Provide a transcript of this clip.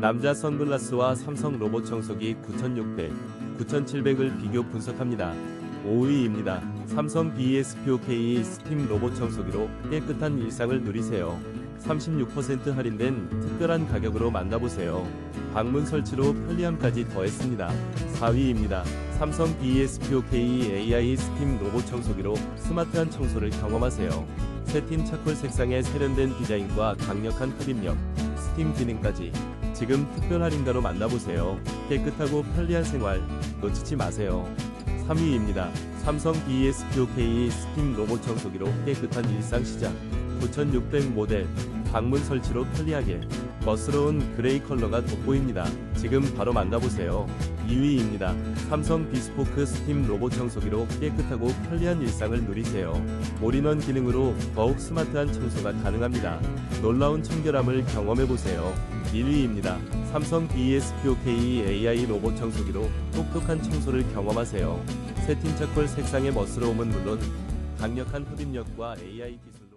남자 선글라스와 삼성 로봇 청소기 9600, 9700을 비교 분석합니다. 5위입니다. 삼성 BSPOK 스팀 로봇 청소기로 깨끗한 일상을 누리세요. 36% 할인된 특별한 가격으로 만나보세요. 방문 설치로 편리함까지 더했습니다. 4위입니다. 삼성 BSPOK AI 스팀 로봇 청소기로 스마트한 청소를 경험하세요. 새팀 차콜 색상의 세련된 디자인과 강력한 흡입력, 스팀 기능까지 지금 특별 할인가로 만나보세요. 깨끗하고 편리한 생활 놓치지 마세요. 3위입니다. 삼성 BSPOK 스팀 로봇 청소기로 깨끗한 일상 시작. 9600 모델 방문 설치로 편리하게 멋스러운 그레이 컬러가 돋보입니다. 지금 바로 만나보세요. 2위입니다. 삼성 비스포크 스팀 로봇 청소기로 깨끗하고 편리한 일상을 누리세요. 올인원 기능으로 더욱 스마트한 청소가 가능합니다. 놀라운 청결함을 경험해보세요. 1위입니다. 삼성 BSPOK AI 로봇 청소기로 똑똑한 청소를 경험하세요. 새팀 차콜 색상의 멋스러움은 물론 강력한 흡입력과 AI 기술